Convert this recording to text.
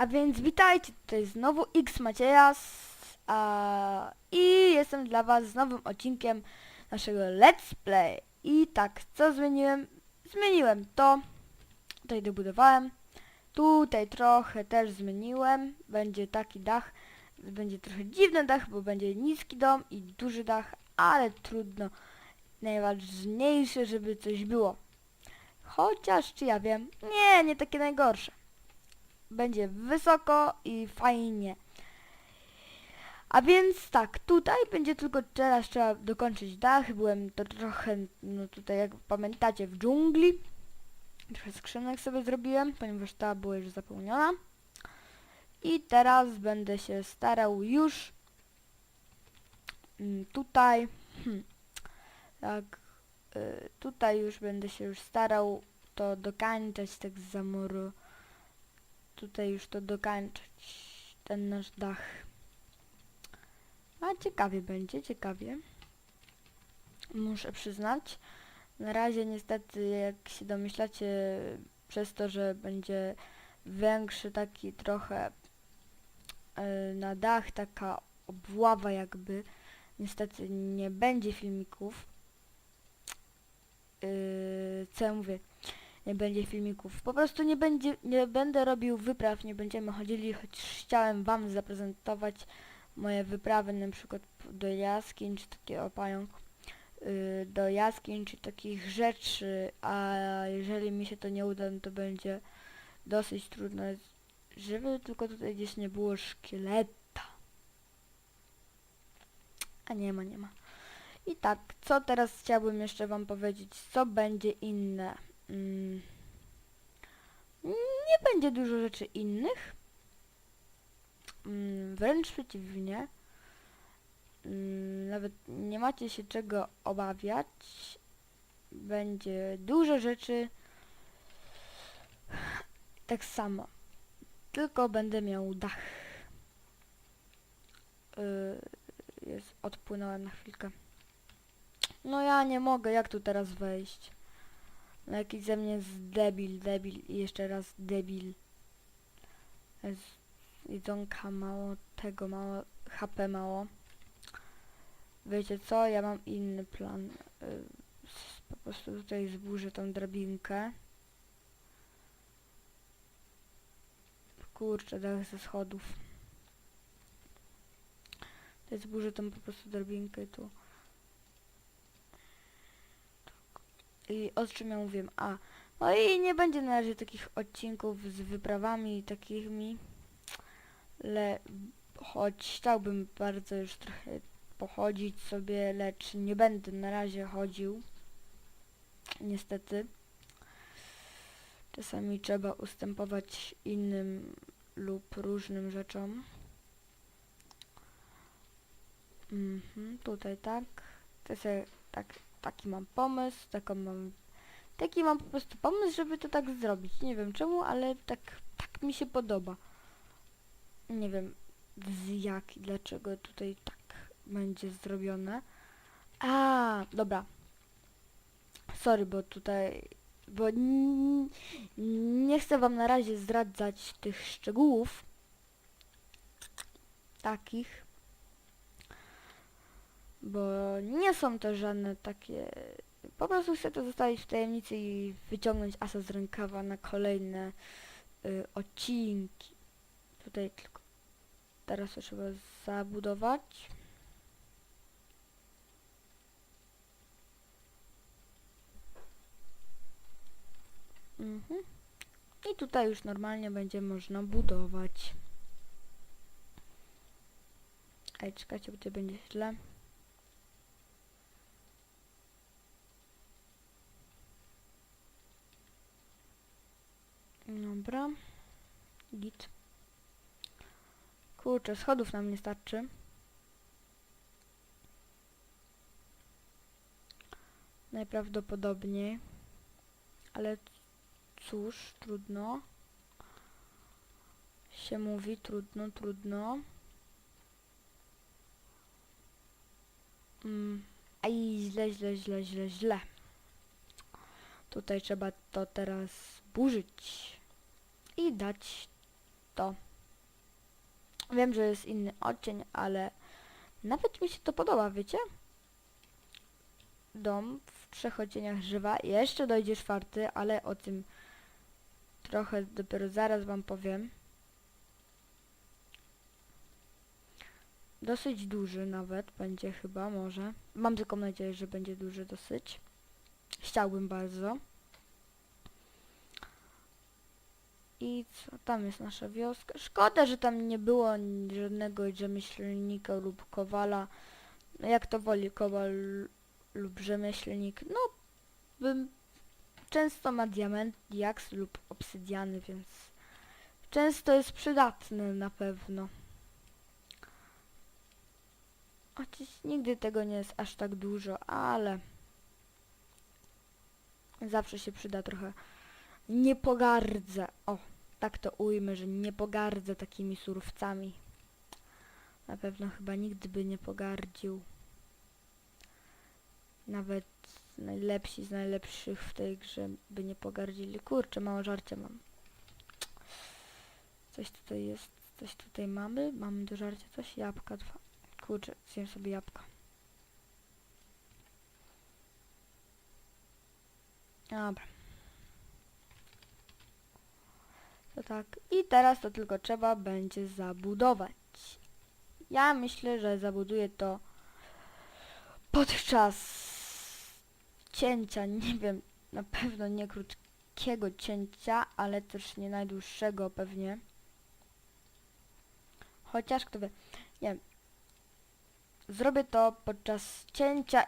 A więc witajcie, tutaj znowu X Maciejas a, i jestem dla was z nowym odcinkiem naszego Let's Play. I tak, co zmieniłem? Zmieniłem to, tutaj dobudowałem, tutaj trochę też zmieniłem, będzie taki dach, będzie trochę dziwny dach, bo będzie niski dom i duży dach, ale trudno, najważniejsze, żeby coś było. Chociaż, czy ja wiem, nie, nie takie najgorsze będzie wysoko i fajnie. A więc tak, tutaj będzie tylko teraz trzeba dokończyć dach. Byłem to trochę, no tutaj jak pamiętacie, w dżungli. Trochę skrzynek sobie zrobiłem, ponieważ ta była już zapełniona. I teraz będę się starał już mm, tutaj, hmm, tak, y, tutaj już będę się już starał to dokańczać tak z zamoru tutaj już to dokańczyć, ten nasz dach. A ciekawie będzie, ciekawie. Muszę przyznać. Na razie niestety, jak się domyślacie, przez to, że będzie większy taki trochę e, na dach, taka obława jakby, niestety nie będzie filmików. Yy, co ja mówię? Nie będzie filmików. Po prostu nie będzie, nie będę robił wypraw, nie będziemy chodzili, choć chciałem wam zaprezentować moje wyprawy na przykład do jaskiń, czy takiego pająk, yy, do jaskiń, czy takich rzeczy, a jeżeli mi się to nie uda, no to będzie dosyć trudne, żeby tylko tutaj gdzieś nie było szkieleta. A nie ma, nie ma. I tak, co teraz chciałbym jeszcze wam powiedzieć, co będzie inne? Mm, nie będzie dużo rzeczy innych. Mm, wręcz przeciwnie. Mm, nawet nie macie się czego obawiać. Będzie dużo rzeczy tak samo. Tylko będę miał dach. Yy, jest, odpłynąłem na chwilkę. No ja nie mogę, jak tu teraz wejść? No jakiś ze mnie jest debil, debil i jeszcze raz debil. Jest jedzonka mało, tego mało, HP mało. Wiecie co, ja mam inny plan. Y, Po prostu tutaj zburzę tą drabinkę. Kurczę, dach ze schodów. Tutaj zburzę tą po prostu drabinkę tu. I o czym ja mówiłem? A, no i nie będzie na razie takich odcinków z wyprawami takimi, le, choć chciałbym bardzo już trochę pochodzić sobie, lecz nie będę na razie chodził. Niestety. Czasami trzeba ustępować innym lub różnym rzeczom. Mhm, tutaj tak. To sobie tak taki mam pomysł, taką mam, taki mam po prostu pomysł, żeby to tak zrobić. Nie wiem czemu, ale tak, tak mi się podoba. Nie wiem z jak i dlaczego tutaj tak będzie zrobione. A, dobra. Sorry, bo tutaj, bo nie chcę wam na razie zdradzać tych szczegółów takich bo nie są to żadne takie... Po prostu chcę to zostawić w tajemnicy i wyciągnąć asa z rękawa na kolejne y, odcinki. Tutaj tylko teraz to trzeba zabudować. Mhm. I tutaj już normalnie będzie można budować. Ej, czekajcie, to będzie źle. Dobra. Git. Kurczę, schodów nam nie starczy. Najprawdopodobniej. Ale cóż, trudno. Się mówi, trudno, trudno. Mm. Aj, źle, źle, źle, źle, źle. Tutaj trzeba to teraz burzyć i dać to Wiem, że jest inny odcień, ale nawet mi się to podoba, wiecie? Dom w trzech odcieniach żywa. Jeszcze dojdzie czwarty, ale o tym trochę dopiero zaraz wam powiem. Dosyć duży nawet będzie chyba, może. Mam taką nadzieję, że będzie duży dosyć. Chciałbym bardzo. I co? Tam jest nasza wioska. Szkoda, że tam nie było żadnego rzemieślnika lub kowala. No jak to woli, kowal lub rzemieślnik. No, bym często ma diament, diaks lub obsydiany, więc często jest przydatny na pewno. Chociaż nigdy tego nie jest aż tak dużo, ale zawsze się przyda trochę. Nie pogardzę. O, tak to ujmę, że nie pogardzę takimi surowcami. Na pewno chyba nigdy by nie pogardził. Nawet najlepsi z najlepszych w tej grze by nie pogardzili. Kurczę, mało żarcia mam. Coś tutaj jest, coś tutaj mamy. Mamy do żarcia coś, jabłka dwa. Kurczę, zjem sobie jabłka. Dobra. To tak. I teraz to tylko trzeba będzie zabudować. Ja myślę, że zabuduję to podczas cięcia, nie wiem, na pewno nie krótkiego cięcia, ale też nie najdłuższego pewnie. Chociaż kto wie, nie wiem. Zrobię to podczas cięcia